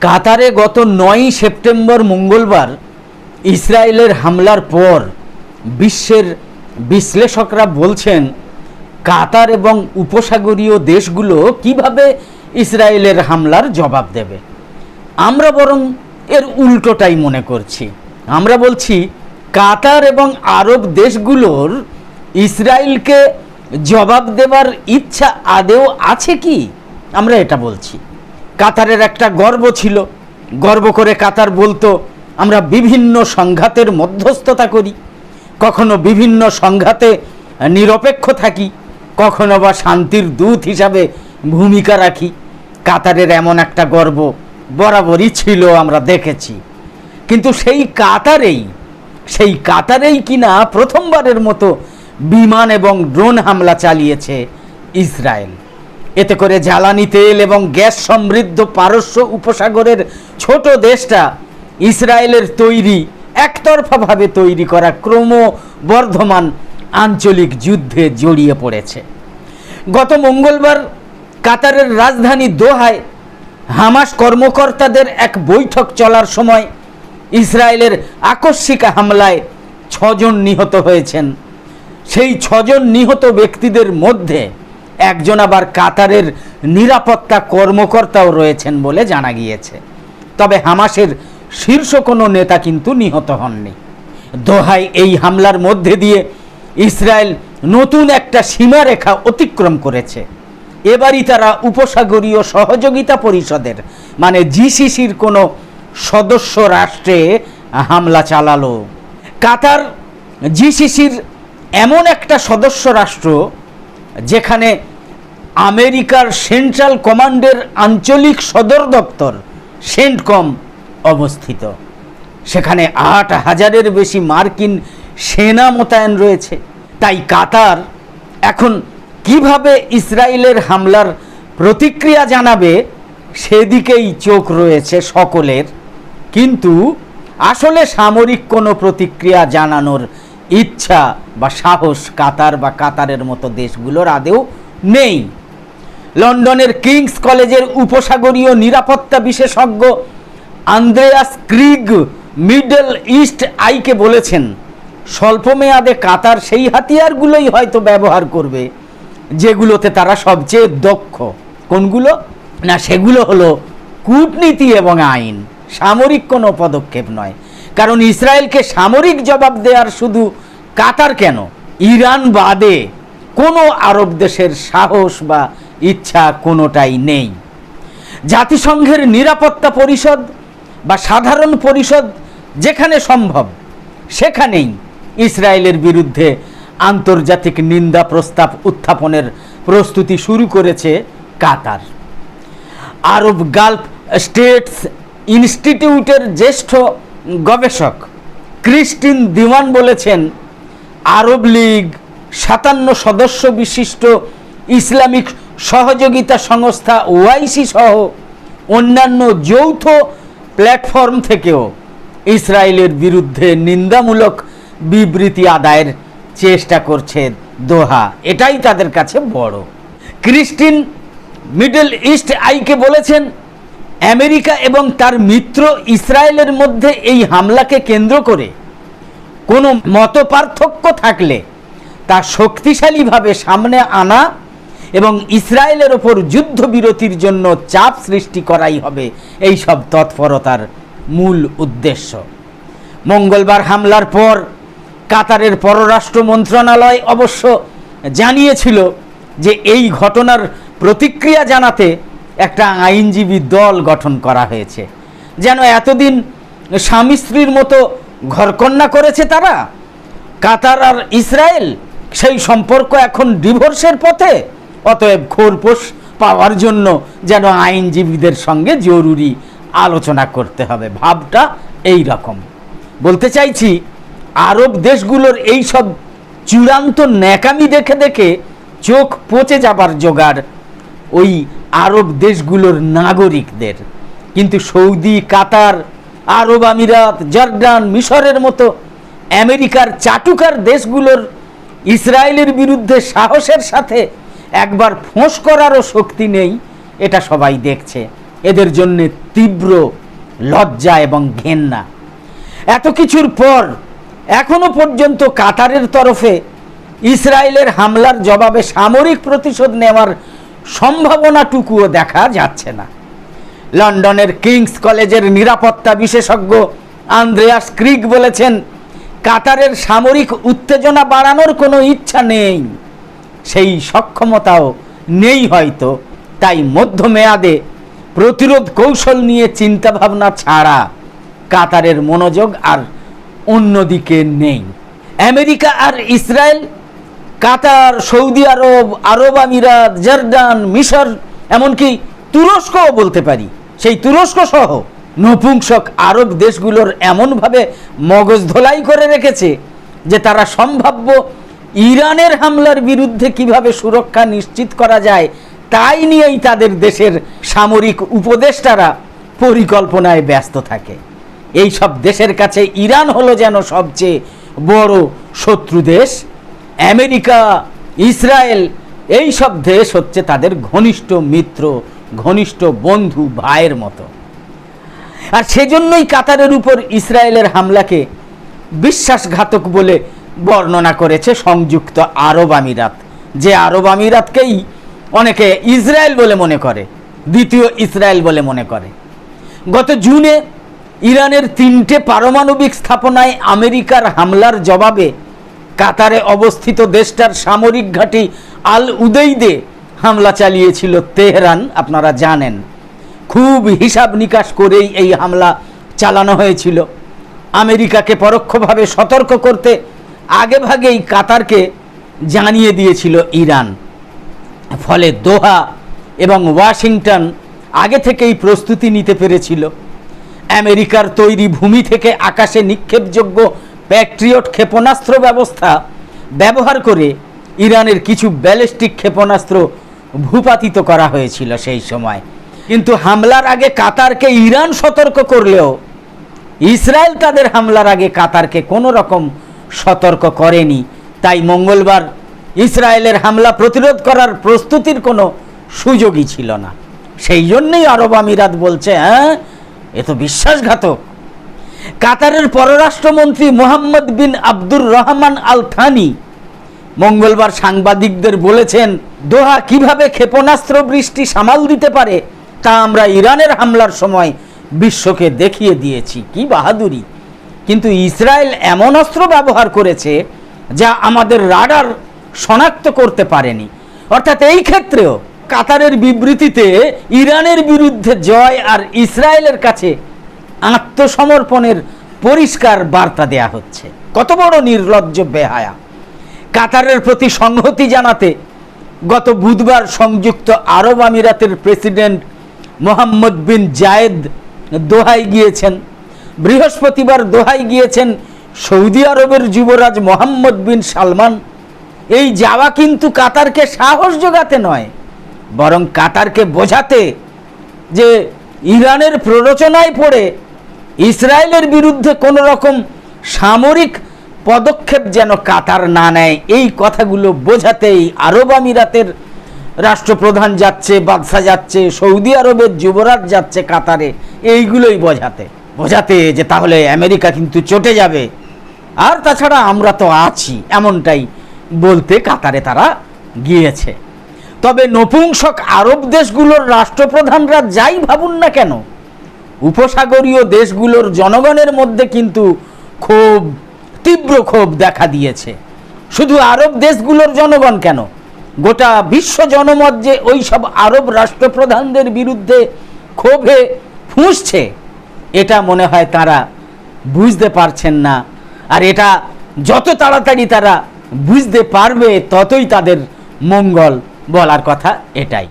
কাতারে গত নয়ই সেপ্টেম্বর মঙ্গলবার ইসরায়েলের হামলার পর বিশ্বের বিশ্লেষকরা বলছেন, কাতার এবং উপসাগরীয় দেশগুলো কীভাবে ইসরায়েলের হামলার জবাব দেবে। আমরা বরং এর উল্টোটাই মনে করছি। আমরা বলছি, কাতার এবং আরব দেশগুলোর ইসরায়েলকে জবাব দেবার ইচ্ছা আদেও আছে কি? আমরা এটা বলছি। কাতারের একটা গর্ব ছিল। গর্ব করে কাতার বলতো, আমরা বিভিন্ন সংঘাতের মধ্যস্থতা করি। কখনো বিভিন্ন সংঘাতে নিরপেক্ষ থাকি, কখনো বা শান্তির দূত হিসাবে ভূমিকা রাখি। কাতারের এমন একটা গর্ব বরাবরই ছিল, আমরা দেখেছি। কিন্তু সেই কাতারেই সেই কাতারেই কিনা প্রথমবারের মতো বিমান এবং ড্রোন হামলা চালিয়েছে ইসরায়েল। এতে করে জ্বালানি তেল এবং গ্যাস সমৃদ্ধ পারস্য উপসাগরের ছোট দেশটা ইসরায়েলের তৈরি, একতরফাভাবে তৈরি করা ক্রমবর্ধমান আঞ্চলিক যুদ্ধে জড়িয়ে পড়েছে। গত মঙ্গলবার কাতারের রাজধানী দোহায় হামাস কর্মকর্তাদের এক বৈঠক চলার সময় ইসরায়েলের আকস্মিক হামলায় ছজন নিহত হয়েছেন। সেই ছজন নিহত ব্যক্তিদের মধ্যে একজন আবার কাতারের নিরাপত্তা কর্মকর্তাও রয়েছেন বলে জানা গিয়েছে। তবে হামাসের শীর্ষ কোনো নেতা কিন্তু নিহত হননি। দোহাই এই হামলার মধ্যে দিয়ে ইসরায়েল নতুন একটা সীমারেখা অতিক্রম করেছে। এবারই তারা উপসাগরীয় সহযোগিতা পরিষদের মানে জিসিসির কোনো সদস্য রাষ্ট্রে হামলা চালালো। কাতার জিসিসির এমন একটা সদস্য রাষ্ট্র যেখানে আমেরিকার সেন্ট্রাল কমান্ডের আঞ্চলিক সদর দপ্তর সেন্টকম অবস্থিত। সেখানে আট হাজারের বেশি মার্কিন সেনা মোতায়েন রয়েছে। তাই কাতার এখন কীভাবে ইসরায়েলের হামলার প্রতিক্রিয়া জানাবে সেদিকেই চোখ রয়েছে সকলের। কিন্তু আসলে সামরিক কোনো প্রতিক্রিয়া জানানোর ইচ্ছা বা সাহস কাতার বা কাতারের মতো দেশগুলোর আদেও নেই। লন্ডনের কিংস কলেজের উপসাগরীয় নিরাপত্তা বিশেষজ্ঞ আন্দ্রেয়াস ক্রিগ মিডল ইস্ট আইকে বলেছেন স্বল্পমেয়াদে কাতার সেই হাতিয়ারগুলোই হয়তো ব্যবহার করবে, যেগুলোতে তারা সবচেয়ে দক্ষ। কোনগুলো? না, সেগুলো হলো কূটনীতি এবং আইন। সামরিক কোনো পদক্ষেপ নয়। কারণ ইসরায়েলকে সামরিক জবাব দেওয়ার শুধু কাতার কেন? ইরান বাদে কোনো আরব দেশের সাহস বা ইচ্ছা কোনোটাই নেই। জাতিসংঘের নিরাপত্তা পরিষদ বা সাধারণ পরিষদ যেখানে সম্ভব, সেখানেই ইসরায়েলের বিরুদ্ধে আন্তর্জাতিক নিন্দা প্রস্তাব উত্থাপনের প্রস্তুতি শুরু করেছে কাতার। আরব গালফ স্টেটস ইনস্টিটিউটের জ্যেষ্ঠ গবেষক ক্রিস্টিন দিওয়ান বলেছেন, আরব লীগ সাতান্ন সদস্য বিশিষ্ট ইসলামিক সহযোগিতা সংস্থা ওআইসি সহ অন্যান্য যৌথ প্ল্যাটফর্ম থেকেও ইসরায়েলের বিরুদ্ধে নিন্দামূলক বিবৃতি আদায়ের চেষ্টা করছে দোহা। এটাই তাদের কাছে বড়। ক্রিস্টিন মিডল ইস্ট আইকে বলেছেন, আমেরিকা এবং তার মিত্র ইসরায়েলের মধ্যে এই হামলাকে কেন্দ্র করে কোনো মত পার্থক্য থাকলে তা শক্তিশালীভাবে সামনে আনা এবং ইসরায়েলের ওপর যুদ্ধবিরতির জন্য চাপ সৃষ্টি করাই হবে এই সব তৎপরতার মূল উদ্দেশ্য। মঙ্গলবার হামলার পর কাতারের পররাষ্ট্র মন্ত্রণালয় অবশ্য জানিয়েছিল যে এই ঘটনার প্রতিক্রিয়া জানাতে একটা আইনজীবী দল গঠন করা হয়েছে। যেন এতদিন স্বামী স্ত্রীর মতো ঘরকন্যা করেছে তারা, কাতার আর ইসরায়েল সেই সম্পর্ক এখন ডিভোর্সের পথে অতএব খোরপোশ পাওয়ার জন্য যেন আইনজীবীদের সঙ্গে জরুরি আলোচনা করতে হবে। ভাবটা এই রকম। বলতে চাইছি, আরব দেশগুলোর এই সব চূড়ান্ত ন্যাকামি দেখে দেখে চোখ পচে যাবার জোগাড় ওই আরব দেশগুলোর নাগরিকদের। কিন্তু সৌদি, কাতার, আরব আমিরাত জর্ডান মিশরের মতো আমেরিকার চাটুকার দেশগুলোর ইসরায়েলের বিরুদ্ধে সাহসের সাথে একবার ফোঁস করারও শক্তি নেই, এটা সবাই দেখছে। এদের জন্যে তীব্র লজ্জা এবং ঘেন্না। এত কিছুর পর, এখনও পর্যন্ত কাতারের তরফে ইসরায়েলের হামলার জবাবে সামরিক প্রতিশোধ নেওয়ার সম্ভাবনাটুকুও দেখা যাচ্ছে না। লন্ডনের কিংস কলেজের নিরাপত্তা বিশেষজ্ঞ আন্দ্রেয়াস ক্রিক বলেছেন, কাতারের সামরিক উত্তেজনা বাড়ানোর কোনো ইচ্ছা নেই। সেই সক্ষমতাও নেই হয়তো। তাই মধ্যমেয়াদে প্রতিরোধ কৌশল নিয়ে চিন্তাভাবনা ছাড়া কাতারের মনোযোগ আর অন্যদিকে নেই। আমেরিকা আর ইসরায়েল, কাতার, সৌদি আরব আরব আমিরাত জর্ডান মিশর, এমনকি তুরস্কও বলতে পারি। সেই তুরস্ক সহ নপুংসক আরব দেশগুলোর এমনভাবে মগজ ধোলাই করে রেখেছে যে তারা সম্ভাব্য ইরানের হামলার বিরুদ্ধে কীভাবে সুরক্ষা নিশ্চিত করা যায়, তাই নিয়েই তাদের দেশের সামরিক উপদেষ্টারা পরিকল্পনায় ব্যস্ত থাকে। এই সব দেশের কাছে ইরান হলো যেন সবচেয়ে বড় শত্রু দেশ, আমেরিকা, ইসরায়েল, এই সব দেশ হচ্ছে তাদের ঘনিষ্ঠ মিত্র, ঘনিষ্ঠ বন্ধু, ভাইয়ের মতো। আর সেজন্যই কাতারের উপর ইসরায়েলের হামলাকে বিশ্বাসঘাতক বলে বর্ণনা করেছে সংযুক্ত আরব আমিরাত। যে আরব আমিরাতকেই অনেকে ইসরায়েল বলে মনে করে, দ্বিতীয় ইসরায়েল বলে মনে করে। গত জুনে ইরানের তিনটে পারমাণবিক স্থাপনায় আমেরিকার হামলার জবাবে কাতারে অবস্থিত দেশটার সামরিক ঘাঁটি আল উদৈদে হামলা চালিয়েছিল তেহরান, আপনারা জানেন। খুব হিসাব নিকাশ করেই এই হামলা চালানো হয়েছিল। আমেরিকাকে পরোক্ষভাবে সতর্ক করতে আগেভাগেই কাতারকে জানিয়ে দিয়েছিল ইরান। ফলে দোহা এবং ওয়াশিংটন আগে থেকেই প্রস্তুতি নিতে পেরেছিল। আমেরিকার তৈরি ভূমি থেকে আকাশে নিক্ষেপযোগ্য প্যাট্রিয়ট ক্ষেপণাস্ত্র ব্যবস্থা ব্যবহার করে ইরানের কিছু ব্যালিস্টিক ক্ষেপণাস্ত্র ভূপাতিত করা হয়েছিল সেই সময়। কিন্তু হামলার আগে কাতারকে ইরান সতর্ক করলেও ইসরায়েল তাদের হামলার আগে কাতারকে কোনো রকম সতর্ক করেনি। তাই মঙ্গলবার ইসরায়েলের হামলা প্রতিরোধ করার প্রস্তুতির কোনো সুযোগই ছিল না। সেই জন্যই আরব আমিরাত বলছে হ্যাঁ এ তো বিশ্বাসঘাতক। কাতারের পররাষ্ট্রমন্ত্রী Mohammed bin Abdur Rahman Al Thani মঙ্গলবার সাংবাদিকদের বলেছেন, দোহা কীভাবে ক্ষেপণাস্ত্র বৃষ্টি সামাল দিতে পারে তা আমরা ইরানের হামলার সময় বিশ্বকে দেখিয়ে দিয়েছি। কি বাহাদুরি! কিন্তু ইসরায়েল এমন অস্ত্র ব্যবহার করেছে যা আমাদের রাডার শনাক্ত করতে পারেনি। অর্থাৎ এই ক্ষেত্রেও কাতারের বিবৃতিতে ইরানের বিরুদ্ধে জয় আর ইসরায়েলের কাছে আত্মসমর্পণের পরিষ্কার বার্তা দেয়া হচ্ছে। কত বড় নির্লজ্জ বেহায়া। কাতারের প্রতি সংহতি জানাতে গত বুধবার সংযুক্ত আরব আমিরাতের প্রেসিডেন্ট মোহাম্মদ বিন জায়েদ দোহাই গিয়েছেন। বৃহস্পতিবার দোহাই গিয়েছেন সৌদি আরবের যুবরাজ মোহাম্মদ বিন সালমান। এই যাওয়া কিন্তু কাতারকে সাহস যোগাতে নয়, বরং কাতারকে বোঝাতে যে ইরানের প্ররোচনায় পড়ে ইসরায়েলের বিরুদ্ধে কোনো রকম সামরিক পদক্ষেপ যেন কাতার না নেয়, এই কথাগুলো বোঝাতেই আরব আমিরাতের রাষ্ট্রপ্রধান যাচ্ছে বাদশা যাচ্ছে, সৌদি আরবের যুবরাজ যাচ্ছে কাতারে, এইগুলোই বোঝাতে। বোঝাতে যে তাহলে আমেরিকা কিন্তু চটে যাবে। আর তাছাড়া আমরা তো আছি, এমনটাই বলতে কাতারে তারা গিয়েছে। তবে নপুংসক আরব দেশগুলোর রাষ্ট্রপ্রধানরা যাই ভাবুন না কেন, উপসাগরীয় দেশগুলোর জনগণের মধ্যে কিন্তু ক্ষোভ, তীব্র ক্ষোভ দেখা দিয়েছে। শুধু আরব দেশগুলোর জনগণ কেন, গোটা বিশ্ব জনমত যে ওই সব আরব রাষ্ট্রপ্রধানদের বিরুদ্ধে ক্ষোভে ফুঁসছে এটা মনে হয় তারা বুঝতে পারছেন না। আর এটা যত তাড়াতাড়ি তারা বুঝতে পারবে, ততই তাদের মঙ্গল বলার কথা এটাই।